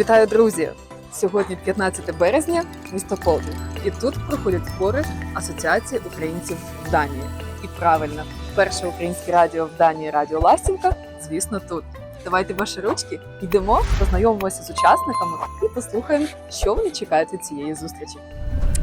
Вітаю, друзі! Сьогодні 15 березня, місто Полтів. І тут проходять збори Асоціації українців в Данії. І правильно, перше українське радіо в Данії Радіо Ластівка, звісно, тут. Давайте ваші ручки, йдемо, познайомимося з учасниками і послухаємо, що вони чекають від цієї зустрічі.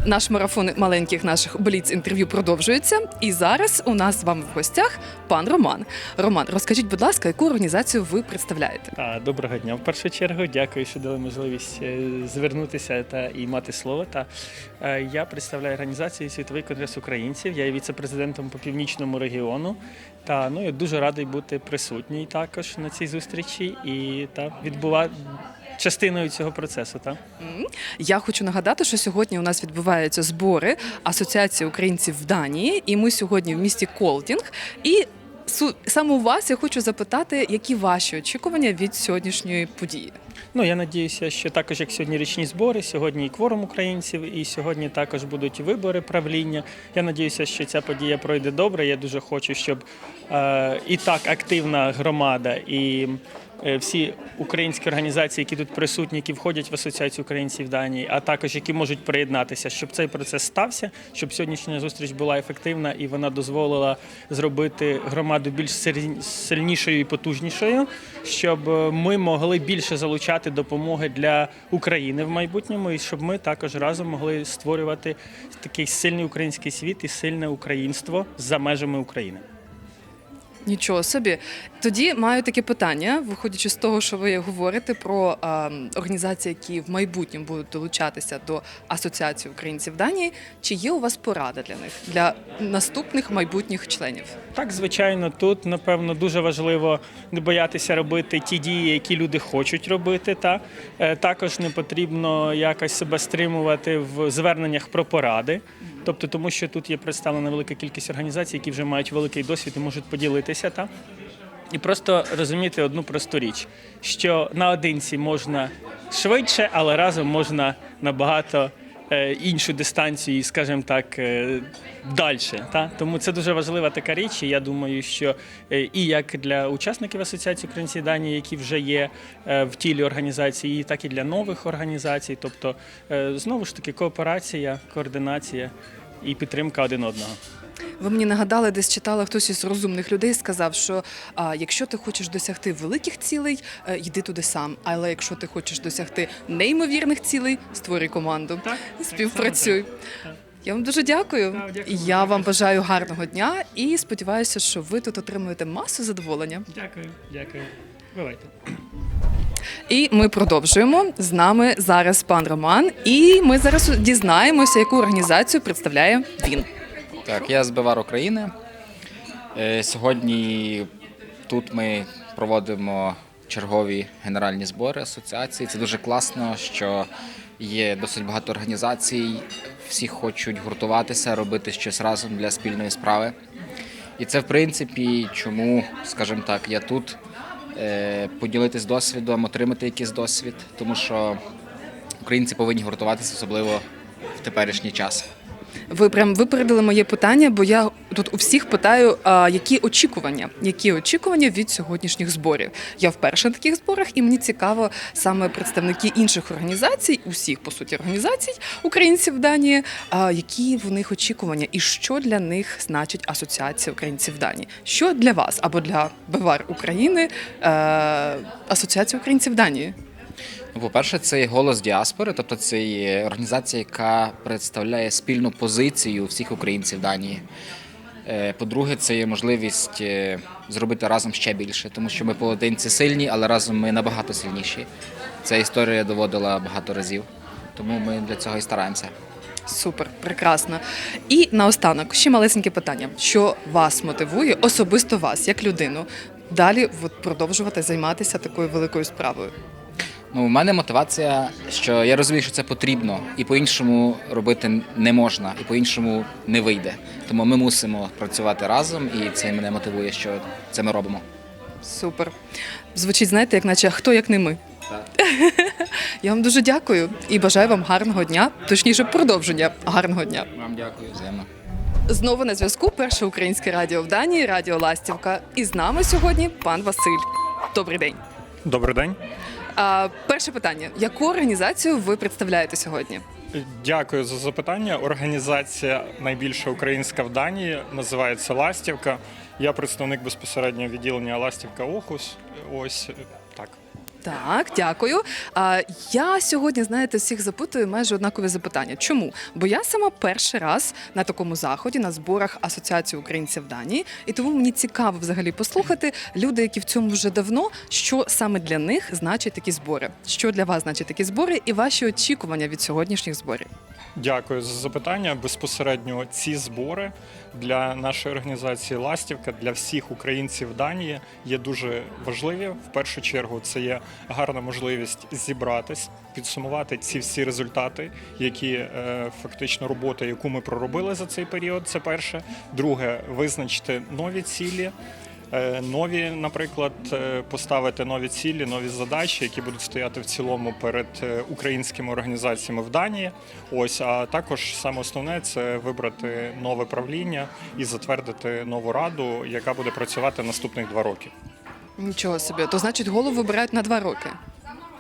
Наш марафон маленьких наших бліц інтерв'ю продовжується. І зараз у нас з вами в гостях пан Роман. Роман, розкажіть, будь ласка, яку організацію ви представляєте? Та, доброго дня. В першу чергу дякую, що дали можливість е, звернутися та і мати слово. Та е, я представляю організацію Світовий конгрес українців. Я є віце-президентом по північному регіону. Та ну я дуже радий бути присутній також на цій зустрічі і та відбувати частиною цього процесу. Та М. Я хочу нагадати, що сьогодні у нас відбуваються збори Асоціації українців в Данії, і ми сьогодні в місті Колтінг. І саме у вас я хочу запитати, які ваші очікування від сьогоднішньої події. ну я надіюся, що також як сьогодні річні збори, сьогодні і кворум українців, і сьогодні також будуть вибори правління. Я надіюся, що ця подія пройде добре. Я дуже хочу, щоб е, і так активна громада і. Е, Всі українські організації, які тут присутні, які входять в асоціацію українців Данії, а також які можуть приєднатися, щоб цей процес стався, щоб сьогоднішня зустріч була ефективна і вона дозволила зробити громаду більш сильнішою і потужнішою, щоб е, ми могли більше залучати допомоги для України в майбутньому, і щоб ми також разом могли створювати такий сильний український світ і сильне українство за межами України. Нічого собі. Тоді маю таке питання, виходячи з того, що ви говорите про е, організації, які в майбутньому будуть долучатися до Асоціації українців Данії. Чи є у вас порада для них для наступних майбутніх членів? Так, звичайно, тут напевно дуже важливо не боятися робити ті дії, які люди хочуть робити. Та Е, також не потрібно якось себе стримувати в зверненнях про поради. Тобто, тому що тут є представлена велика кількість організацій, які вже мають великий досвід і можуть поділитися. Та? І просто розуміти одну просту річ, що наодинці можна швидше, але разом можна набагато е, іншу дистанцію, скажімо так, е, далі. Та? Тому це дуже важлива така річ. І я думаю, що е, і як для учасників Асоціації українців Данії, які вже є в тілі організації, і так і для нових організацій. Тобто, знову ж таки, кооперація, координація і підтримка один одного. Ви мені нагадали, десь читала хтось із розумних людей, сказав, що а, якщо ти хочеш досягти великих цілей, е, йди туди сам. Але якщо ти хочеш досягти неймовірних цілей, створюй команду, Так, співпрацюй. так Я вам дуже дякую. Так, дякую. Я вам бажаю гарного дня і сподіваюся, що ви тут отримуєте масу задоволення. Дякую, дякую. Бувайте. І ми продовжуємо. З нами зараз пан Роман, і ми зараз дізнаємося, яку організацію представляє він. Так, я з Бивар України. Е, Сьогодні тут ми проводимо чергові генеральні збори асоціації. Це дуже класно, що є досить багато організацій, всі хочуть гуртуватися, робити щось разом для спільної справи. І це, в принципі, чому, скажімо так, я тут поділитись досвідом, отримати якийсь досвід, тому що українці повинні гуртуватися, особливо в теперішній час. Ви прям випередили моє питання, бо я тут у всіх питаю, а, які очікування, які очікування від сьогоднішніх зборів. Я вперше на таких зборах, і мені цікаво саме представники інших організацій, усіх по суті організацій українців в Данії, а, які в них очікування, і що для них значить асоціація українців Данії? Що для вас або для Бавар України е, асоціація українців Данії? По-перше, це голос діаспори, тобто це є організація, яка представляє спільну позицію всіх українців Данії. Е, По-друге, це є можливість е, зробити разом ще більше, тому що ми поодинці сильні, але разом ми набагато сильніші. Ця історія доводила багато разів, тому ми для цього і стараємося. Супер, прекрасно. І наостанок ще малесеньке питання: що вас мотивує, особисто вас, як людину, далі продовжувати займатися такою великою справою? Ну, у мене мотивація, що я розумію, що це потрібно, і по-іншому робити не можна, і по-іншому не вийде. Тому ми мусимо працювати разом, і це мене мотивує, що це ми робимо. Супер. Звучить, знаєте, як наче хто як не ми. Так. Я вам дуже дякую і бажаю вам гарного дня, точніше, продовження гарного дня. Вам дякую, взаємно. Знову на зв'язку перше українське радіо в Данії, Радіо Ластівка. І з нами сьогодні пан Василь. Добрий день. Добрий день. Перше питання: яку організацію ви представляєте сьогодні? Дякую за запитання. Організація найбільша українська в Данії називається Ластівка. Я представник безпосереднього відділення Ластівка Охус. Ось так. Дякую. А, я сьогодні, знаєте, всіх запитую майже однакові запитання. Чому? Бо я сама перший раз на такому заході на зборах Асоціації українців Данії, і тому мені цікаво взагалі послухати люди, які в цьому вже давно, що саме для них значать такі збори. Що для вас значать такі збори, і ваші очікування від сьогоднішніх зборів. Дякую за запитання. Безпосередньо ці збори для нашої організації Ластівка для всіх українців Данії є дуже важливі. В першу чергу це є гарна можливість зібратись, підсумувати ці всі результати, які е, фактично робота, яку ми проробили за цей період. Це перше. Друге, визначити нові цілі. Е, Нові, наприклад, е, поставити нові цілі, нові задачі, які будуть стояти в цілому перед е, українськими організаціями в Данії. Ось, а також саме основне це вибрати нове правління і затвердити нову раду, яка буде працювати наступних два роки. Нічого собі, то значить голову вибирають на два роки.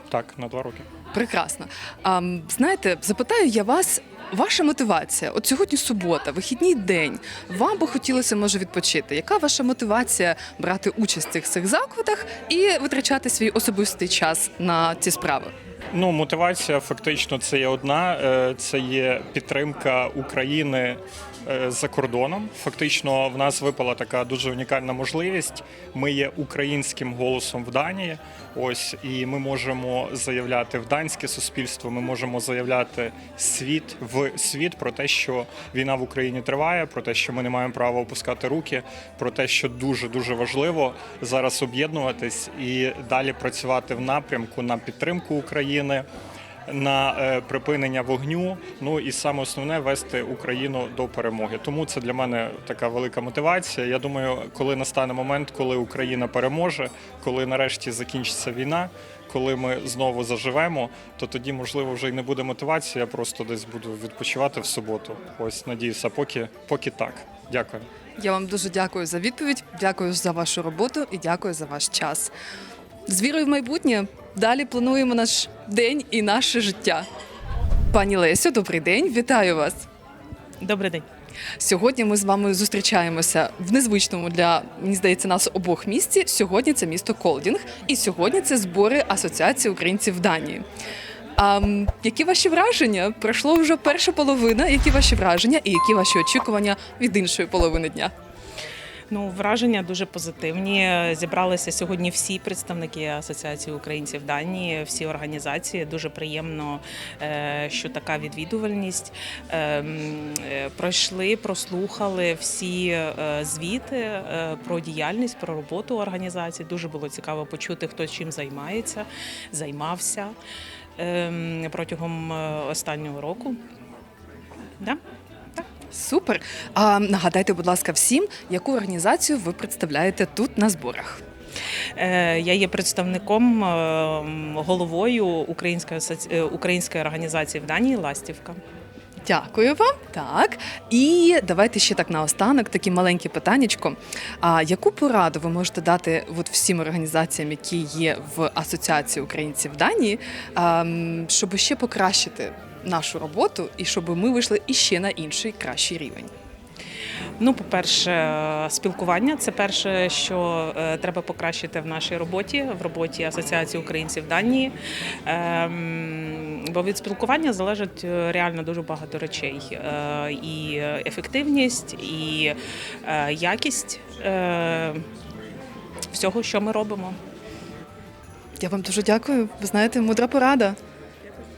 Так, на два роки. Прекрасно. А, знаєте, запитаю я вас. Ваша мотивація? От сьогодні субота, вихідний день. Вам би хотілося може відпочити. Яка ваша мотивація брати участь в цих цих закладах і витрачати свій особистий час на ці справи? Ну, мотивація фактично це є одна: е, це є підтримка України е, за кордоном. Фактично, в нас випала така дуже унікальна можливість. Ми є українським голосом в Данії. Ось і ми можемо заявляти в данське суспільство. Ми можемо заявляти світ в світ про те, що війна в Україні триває, про те, що ми не маємо права опускати руки, про те, що дуже дуже важливо зараз об'єднуватись і далі працювати в напрямку на підтримку України. На е, припинення вогню, ну і саме основне вести Україну до перемоги. Тому це для мене така велика мотивація. Я думаю, коли настане момент, коли Україна переможе, коли нарешті закінчиться війна, коли ми знову заживемо, то тоді можливо вже й не буде мотивації. Я просто десь буду відпочивати в суботу. Ось надіюся, поки поки так. Дякую. Я вам дуже дякую за відповідь, дякую за вашу роботу і дякую за ваш час. З вірою в майбутнє далі плануємо наш день і наше життя. Пані Лесю, добрий день, вітаю вас. Добрий день. Сьогодні ми з вами зустрічаємося в незвичному для мені здається нас обох місці. Сьогодні це місто Колдінг, і сьогодні це збори Асоціації українців в Данії. А які ваші враження? Пройшло вже перша половина. Які ваші враження і які ваші очікування від іншої половини дня? Ну, враження дуже позитивні. Зібралися сьогодні всі представники Асоціації українців Данії, всі організації. Дуже приємно, е, що така відвідувальність. Ем, е, Пройшли, прослухали всі е, звіти про діяльність, про роботу організації. Дуже було цікаво почути, хто чим займається, займався ем, протягом останнього року. Да? Супер. А нагадайте, будь ласка, всім, яку організацію ви представляєте тут на зборах. Е, Я є представником е, головою української е, української організації в Данії Ластівка. Дякую вам. Так. І давайте ще так наостанок, такі маленькі питаннячко. А яку пораду ви можете дати от всім організаціям, які є в Асоціації українців Данії, щоб ще покращити нашу роботу і щоб ми вийшли іще на інший кращий рівень? Ну, по-перше, спілкування це перше, що е, треба покращити в нашій роботі, в роботі Асоціації українців Данії. Ем, Бо від спілкування залежить е, реально дуже багато речей: Е, і ефективність, і якість всього, що ми робимо. Я вам дуже дякую. Ви знаєте, мудра порада.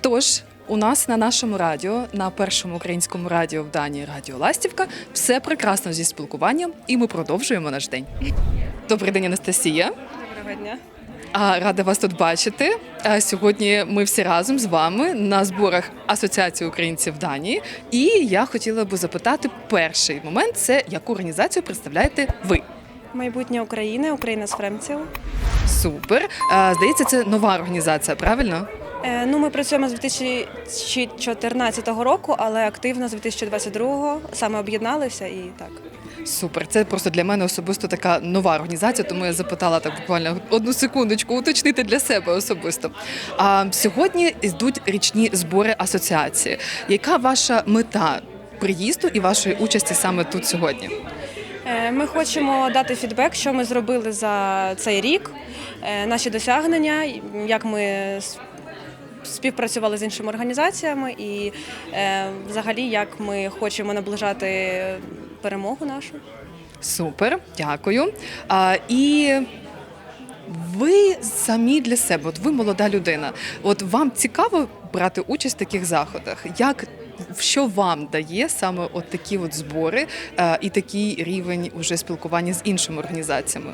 Тож, у нас на нашому радіо, на першому українському радіо в Данії Радіо Ластівка, все прекрасно зі спілкуванням, і ми продовжуємо наш день. Добрий день, Анастасія. Доброго дня. Рада вас тут бачити. Сьогодні ми всі разом з вами на зборах Асоціації українців Данії. І я хотіла би запитати перший момент: це яку організацію представляєте ви? Майбутнє України, Україна з Фремців. Супер. Здається, це нова організація, правильно? Е, Ну, ми працюємо з 2014 року, але активно з 2022 саме об'єдналися і так. Супер, це просто для мене особисто така нова організація, тому я запитала так буквально одну секундочку, уточнити для себе особисто. А сьогодні йдуть річні збори асоціації. Яка ваша мета приїзду і вашої участі саме тут сьогодні? Е, Ми хочемо дати фідбек, що ми зробили за цей рік, е, наші досягнення, як ми співпрацювали з іншими організаціями, і е, взагалі як ми хочемо наближати перемогу нашу. Супер, дякую. А, і ви самі для себе, от ви молода людина. От вам цікаво брати участь в таких заходах? Як що вам дає саме от такі от збори е, і такий рівень уже спілкування з іншими організаціями?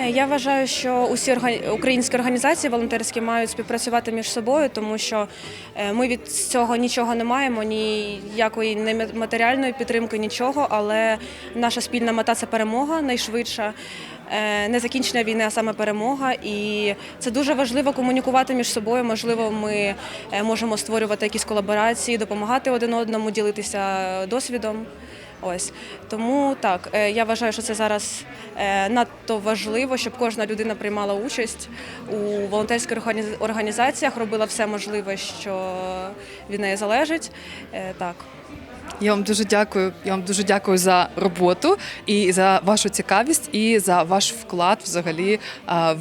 Е, Я вважаю, що усі українські організації волонтерські мають співпрацювати між собою, тому що е, ми від цього нічого не маємо, ніякої не матеріальної підтримки, нічого. Але наша спільна мета це перемога найшвидша. е, Не закінчення війни, а саме перемога. І це дуже важливо комунікувати між собою. Можливо, ми можемо створювати якісь колаборації, допомагати один одному, ділитися досвідом. Ось тому так, е, я вважаю, що це зараз е, надто важливо, щоб кожна людина приймала участь у волонтерських організаціях, робила все можливе, що від неї залежить. Е, Так. Я вам дуже дякую. Я вам дуже дякую за роботу і за вашу цікавість, і за ваш вклад взагалі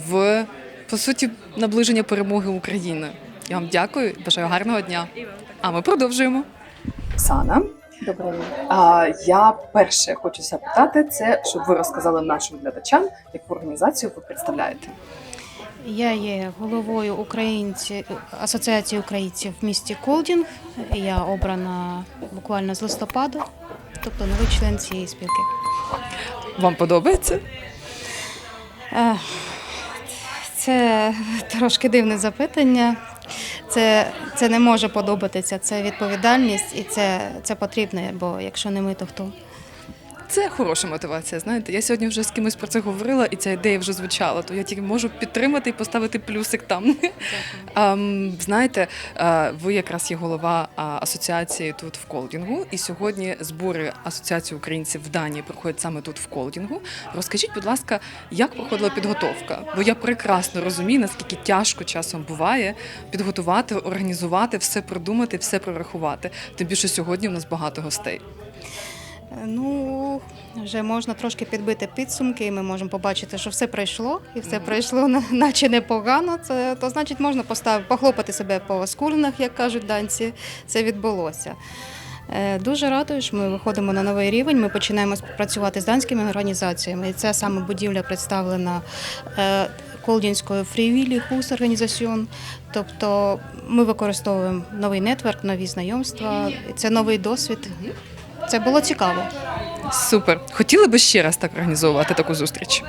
в по суті наближення перемоги України. Я вам дякую, бажаю гарного дня. А ми продовжуємо. Оксана, добрий день. А я перше хочу запитати це, щоб ви розказали нашим глядачам, яку організацію ви представляєте. Я є головою українці Асоціації українців в місті Колдінг. Я обрана буквально з листопада, тобто новий член цієї спілки. Вам подобається? Е, Це трошки дивне запитання. Це, це не може подобатися. Це відповідальність і це, це потрібно, бо якщо не ми, то хто? Це хороша мотивація. Знаєте, я сьогодні вже з кимось про це говорила, і ця ідея вже звучала. То я тільки можу підтримати і поставити плюсик там. Ем, знаєте, е, ви якраз є голова асоціації тут в Колдінгу, і сьогодні збори асоціації українців в Данії проходять саме тут в Колдінгу. Розкажіть, будь ласка, як проходила підготовка? Бо я прекрасно розумію, наскільки тяжко часом буває підготувати, організувати, все продумати, все прорахувати. Тим більше сьогодні в нас багато гостей. Ну, вже можна трошки підбити підсумки, і ми можемо побачити, що все пройшло, і все пройшло наче непогано. Це то значить можна поставити, похлопати себе по скулінах, як кажуть данці. Це відбулося. Е, Дуже радую, що ми виходимо на новий рівень. Ми починаємо співпрацювати з данськими організаціями. І це саме будівля представлена е, Колдінською Фрівілі Хус організаціон. Тобто ми використовуємо новий нетворк, нові знайомства. Це новий досвід. Це було цікаво. Супер. Хотіли би ще раз так організовувати таку зустріч?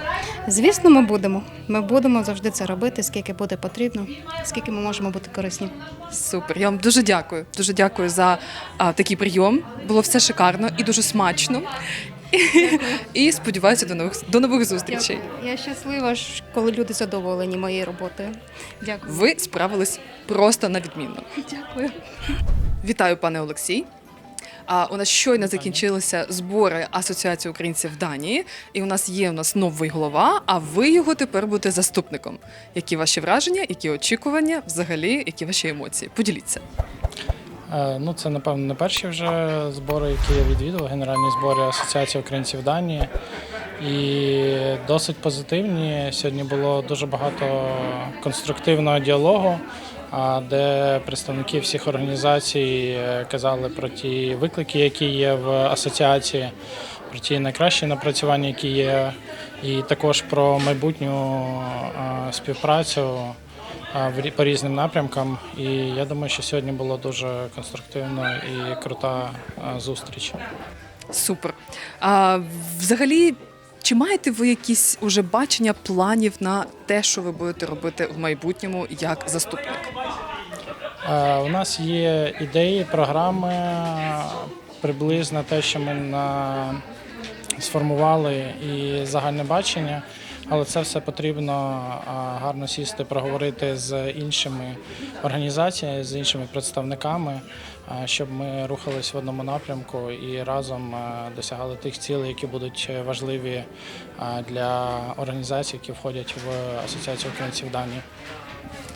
Звісно, ми будемо. Ми будемо завжди це робити, скільки буде потрібно, скільки ми можемо бути корисні. Супер. Я вам дуже дякую. Дуже дякую за а, такий прийом. Було все шикарно і дуже смачно. І сподіваюся до нових до нових зустрічей. Я щаслива, коли люди задоволені моєю роботою. Дякую. Ви справились просто на відмінно. Дякую. Вітаю, пане Олексій. А у нас щойно закінчилися збори Асоціації українців в Данії, і у нас є у нас новий голова. А ви його тепер будете заступником. Які ваші враження, які очікування, взагалі, які ваші емоції? Поділіться. Е, Ну, це, напевно, не перші вже збори, які я відвідував, генеральні збори Асоціації українців Данії. І досить позитивні. Сьогодні було дуже багато конструктивного діалогу, де представники всіх організацій е, казали про ті виклики, які є в асоціації, про ті найкращі напрацювання, які є, і також про майбутню е, співпрацю рі- по різним напрямкам. І я думаю, що сьогодні була дуже конструктивна і крута зустріч. Супер. А, взагалі, чи маєте ви якісь уже бачення планів на те, що ви будете робити в майбутньому як заступник? Е, У нас є ідеї, програми, приблизно те, що ми на... сформували, і загальне бачення. Але це все потрібно гарно сісти, проговорити з іншими організаціями, з іншими представниками, щоб ми рухались в одному напрямку і разом досягали тих цілей, які будуть важливі для організацій, які входять в Асоціацію українців Данії.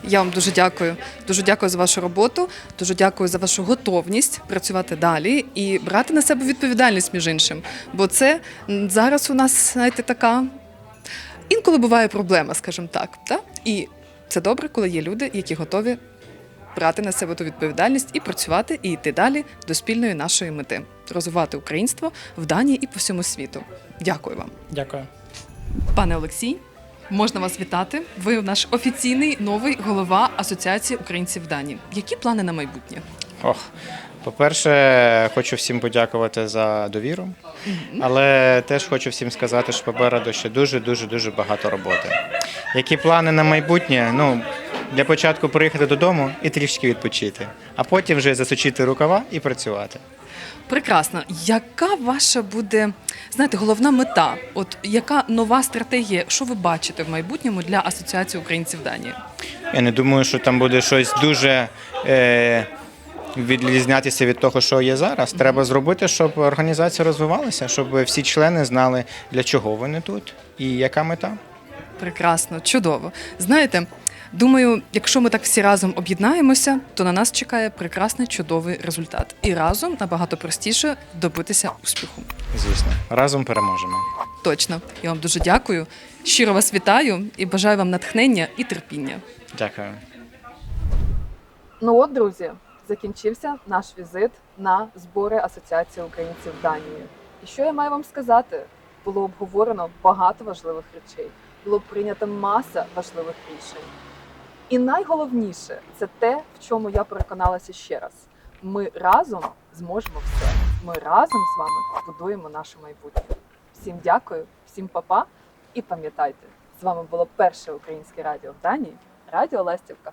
Я вам дуже дякую. Дуже дякую за вашу роботу. Дуже дякую за вашу готовність працювати далі і брати на себе відповідальність між іншим. Бо це зараз у нас, знаєте, така інколи буває проблема, скажімо так. Та? І це добре, коли є люди, які готові брати на себе ту відповідальність і працювати, і йти далі до спільної нашої мети розвивати українство в Данії і по всьому світу. Дякую вам. Дякую. Пане Олексій, можна вас вітати. Ви наш офіційний новий голова Асоціації українців в Данії. Які плани на майбутнє? Ох, по-перше, хочу всім подякувати за довіру, але теж хочу всім сказати, що попереду ще дуже дуже дуже багато роботи. Які плани на майбутнє? Ну для початку приїхати додому і трішки відпочити, а потім вже засучити рукава і працювати. Прекрасно. Яка ваша буде знаєте, головна мета? От яка нова стратегія? Що ви бачите в майбутньому для Асоціації українців Данії? Я не думаю, що там буде щось дуже е, відрізнятися від того, що є зараз. Треба зробити, щоб організація розвивалася, щоб всі члени знали, для чого вони тут і яка мета. Прекрасно, чудово. Знаєте, думаю, якщо ми так всі разом об'єднаємося, то на нас чекає прекрасний чудовий результат. І разом набагато простіше добитися успіху. Звісно, разом переможемо. Точно. Я вам дуже дякую. Щиро вас вітаю і бажаю вам натхнення і терпіння. Дякую. Ну от, друзі, закінчився наш візит на збори Асоціації українців Данії. І що я маю вам сказати? Було обговорено багато важливих речей, було прийнято маса важливих рішень. І найголовніше це те, в чому я переконалася ще раз: ми разом зможемо все. Ми разом з вами будуємо наше майбутнє. Всім дякую, всім папа. І пам'ятайте, з вами було перше українське радіо в Данії Радіо Ластівка.